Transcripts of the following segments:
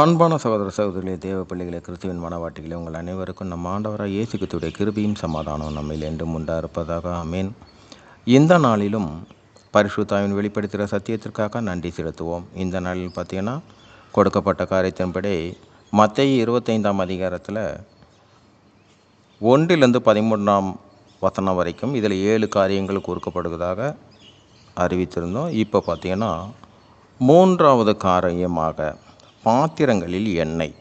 அன்பான சகோதர சகோதரிகளே தேவ பிள்ளைகளே கிறிஸ்துவின் மனவாட்டிகளே உங்கள் அனைவருக்கும் நம் ஆண்டவராக இயேசு கிறிஸ்துடைய கிருபியும் சமாதானம் நம்மில் என்றும் உண்டா இருப்பதாக அமேன் இந்த நாளிலும் பரிசுத்தாவின் வெளிப்படுத்துகிற சத்தியத்திற்காக நன்றி செலுத்துவோம். இந்த நாளில் பார்த்தீங்கன்னா கொடுக்கப்பட்ட காரியத்தின்படி மத்திய இருபத்தைந்தாம் அதிகாரத்தில் ஒன்றிலிருந்து பதிமூன்றாம் வசனம் வரைக்கும் இதில் ஏழு காரியங்கள் கொடுக்கப்படுவதாக அறிவித்திருந்தோம். இப்போ பார்த்தீங்கன்னா மூன்றாவது காரியமாக பாத்திரங்களில் எண்ணெய்.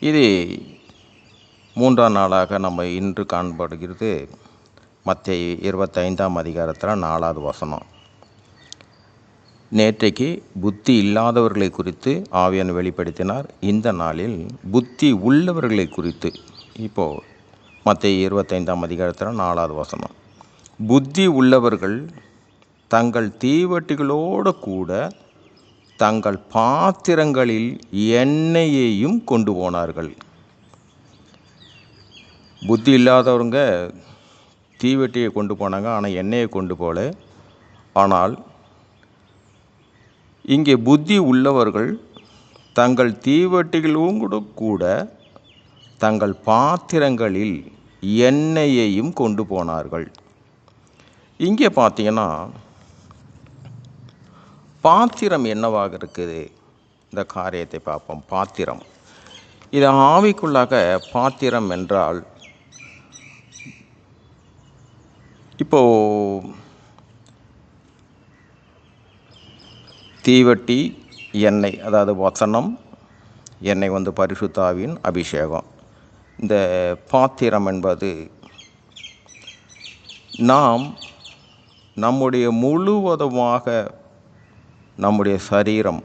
இது மூன்றாம் நாளாக நம்ம இன்று காணப்படுகிறது மற்ற இருபத்தைந்தாம் அதிகாரத்தில் நாலாவது வசனம். நேற்றைக்கு புத்தி இல்லாதவர்களை குறித்து ஆவியன் வெளிப்படுத்தினார். இந்த நாளில் புத்தி உள்ளவர்களை குறித்து. இப்போது மற்ற இருபத்தைந்தாம் அதிகாரத்தில் நாலாவது வசனம். புத்தி உள்ளவர்கள் தங்கள் தீவட்டிகளோடு கூட தங்கள் பாத்திரங்களில் எண்ணெயையும் கொண்டு போனார்கள். புத்தி இல்லாதவங்க தீவெட்டியை கொண்டு போனாங்க ஆனால் எண்ணெயை கொண்டு போல. ஆனால் இங்கே புத்தி உள்ளவர்கள் தங்கள் தீவெட்டிகளும் கூட கூட தங்கள் பாத்திரங்களில் எண்ணெயையும் கொண்டு போனார்கள். இங்கே பார்த்தீங்கன்னா பாத்திரம் என்னவாக இருக்குது? இந்த காரியத்தை பார்ப்போம். பாத்திரம். இது ஆவிக்குள்ளாக பாத்திரம் என்றால் இப்போ தீவட்டி எண்ணெய் அதாவது வசனம் எண்ணெய் வந்து பரிசுத்தாவின் அபிஷேகம். இந்த பாத்திரம் என்பது நாம் நம்முடைய முழுவதுமாக நம்முடைய சரீரம்.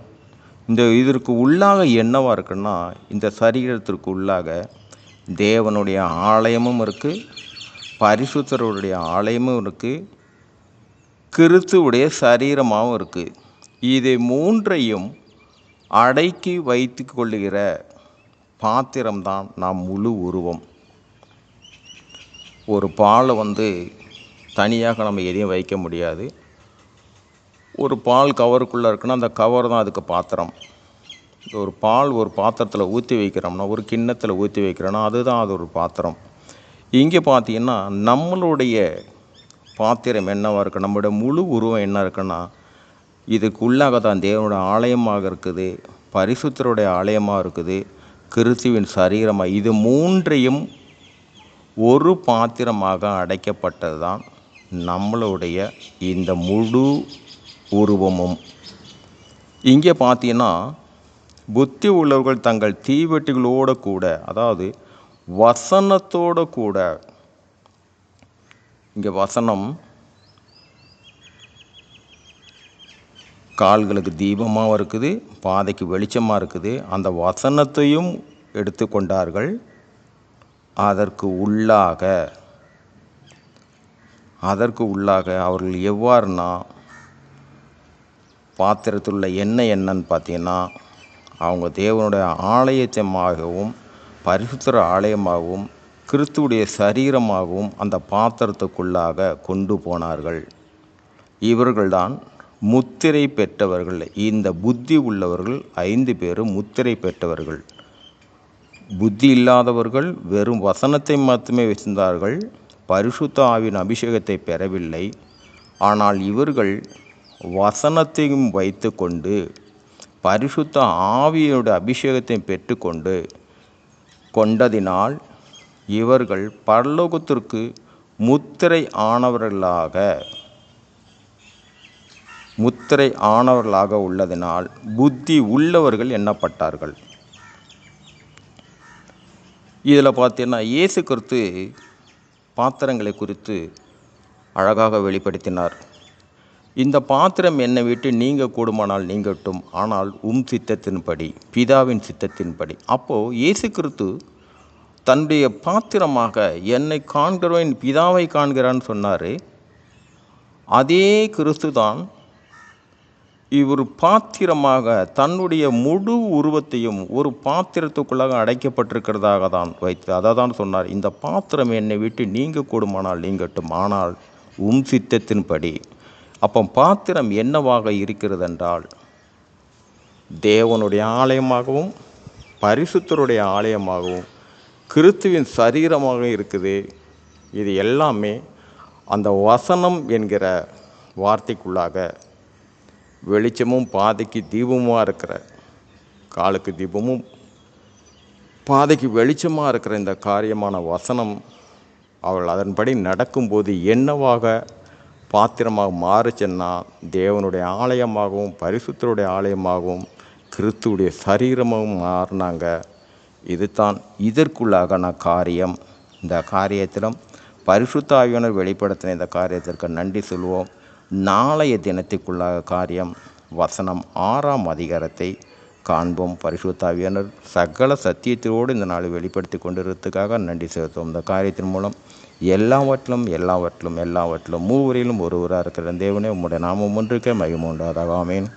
இந்த இதற்கு உள்ளாக என்னவாக இருக்குன்னா இந்த சரீரத்திற்கு உள்ளாக தேவனுடைய ஆலயமும் இருக்குது பரிசுத்தருடைய ஆலயமும் இருக்குது கிறிஸ்துவுடைய சரீரமாகவும் இருக்குது இதை மூன்றையும் அடக்கி வைத்து கொள்ளுகிற பாத்திரம்தான் நாம் முழு உருவம். ஒரு பாலை வந்து தனியாக நம்ம எதையும் வைக்க முடியாது. ஒரு பால் கவருக்குள்ளே இருக்குன்னா அந்த கவர் தான் அதுக்கு பாத்திரம். ஒரு பால் ஒரு பாத்திரத்தில் ஊற்றி வைக்கிறோம்னா ஒரு கிண்ணத்தில் ஊற்றி வைக்கிறோன்னா அதுதான் அது ஒரு பாத்திரம். இங்கே பார்த்தீங்கன்னா நம்மளுடைய பாத்திரம் என்னவாக இருக்குது நம்மளுடைய முழு உருவம் என்ன இருக்குன்னா இதுக்கு உள்ளாக தான் தேவனுடைய ஆலயமாக இருக்குது பரிசுத்தருடைய ஆலயமாக இருக்குது கிறிஸ்துவின் சரீரமாக இது மூன்றையும் ஒரு பாத்திரமாக அடைக்கப்பட்டது தான் நம்மளுடைய இந்த முழு உருவமும் இங்கே பார்த்தீங்கன்னா புத்தி உள்ளவர்கள் தங்கள் தீவெட்டிகளோடு கூட அதாவது வசனத்தோடு கூட இங்கே வசனம் கால்களுக்கு தீபமாகவும் இருக்குது பாதைக்கு வெளிச்சமாக இருக்குது. அந்த வசனத்தையும் எடுத்து கொண்டார்கள். அதற்கு உள்ளாக அதற்கு உள்ளாக அவர்கள் எவ்வாறுனா பாத்திரத்தில் உள்ள எண்ணெய் என்னன்னு பார்த்தீங்கன்னா அவங்க தேவனுடைய ஆலயத்தமாகவும் பரிசுத்தர ஆலயமாகவும் கிறிஸ்துவுடைய சரீரமாகவும் அந்த பாத்திரத்துக்குள்ளாக கொண்டு போனார்கள். இவர்கள்தான் முத்திரை பெற்றவர்கள். இந்த புத்தி உள்ளவர்கள் ஐந்து பேரும் முத்திரை பெற்றவர்கள். புத்தி இல்லாதவர்கள் வெறும் வசனத்தை மட்டுமே வச்சிருந்தார்கள். பரிசுத்த ஆவின் அபிஷேகத்தை பெறவில்லை. ஆனால் இவர்கள் வசனத்தையும் வைத்து கொண்டு பரிசுத்த ஆவியோட அபிஷேகத்தை பெற்றுக்கொண்டு கொண்டதினால் இவர்கள் பரலோகத்திற்கு முத்திரை ஆனவர்களாக முத்திரை ஆனவர்களாக உள்ளதினால் புத்தி உள்ளவர்கள் எண்ணப்பட்டார்கள். இதில் பார்த்தீங்கன்னா இயேசு கருத்து பாத்திரங்களை குறித்து அழகாக வெளிப்படுத்தினார். இந்த பாத்திரம் என்னை விட்டு நீங்க கூடுமானால் நீங்கட்டும். ஆனால் உம் சித்தத்தின்படி பிதாவின் சித்தத்தின்படி. அப்போது இயேசு கிறிஸ்து தன்னுடைய பாத்திரமாக என்னை காண்கிறவன் பிதாவை காண்கிறான்னு சொன்னார். அதே கிறிஸ்து தான் இவர் பாத்திரமாக தன்னுடைய முழு உருவத்தையும் ஒரு பாத்திரத்துக்குள்ளாக அடைக்கப்பட்டிருக்கிறதாக தான் வைத்து அதை தான் சொன்னார் இந்த பாத்திரம் என்னை விட்டு நீங்க கூடுமானால் நீங்கட்டும். ஆனால் உம் சித்தத்தின்படி அப்போ பாத்திரம் என்னவாக இருக்கிறது என்றால் தேவனுடைய ஆலயமாகவும் பரிசுத்தருடைய ஆலயமாகவும் கிறிஸ்துவின் சரீரமாக இருக்குது. இது எல்லாமே அந்த வசனம் என்கிற வார்த்தைக்குள்ளாக வெளிச்சமும் பாதைக்கு தீபமாக இருக்கிற காலுக்கு தீபமும் பாதைக்கு வெளிச்சமாக இருக்கிற இந்த காரியமான வசனம் அவள் அதன்படி நடக்கும்போது என்னவாக பாத்திரமாக மாறுச்சுன்னா தேவனுடைய ஆலயமாகவும் பரிசுத்தருடைய ஆலயமாகவும் கிறிஸ்துவுடைய சரீரமாகவும் மாறினாங்க. இதுதான் இதற்குள்ளாகன காரியம். இந்த காரியத்திலும் பரிசுத்தாவியனர் வெளிப்படுத்தின இந்த காரியத்திற்கு நன்றி சொல்வோம். நாளைய தினத்துக்குள்ளாக காரியம் வசனம் ஆறாம் அதிகாரத்தை காண்போம். பரிசுத்தாவியனர் சகல சத்தியத்தோடு இந்த நாளை வெளிப்படுத்தி கொண்டிருக்கிறதுக்காக நன்றி செலுத்துவோம். இந்த காரியத்தின் மூலம் எல்லாவற்றிலும் எல்லாவற்றிலும் எல்லாவற்றிலும் மூவரிலும் ஒருவராக இருக்கிற தேவனே உம்முடைய நாமம் ஒன்றுக்கே மகிமுண்டாதாக ஆமேன்.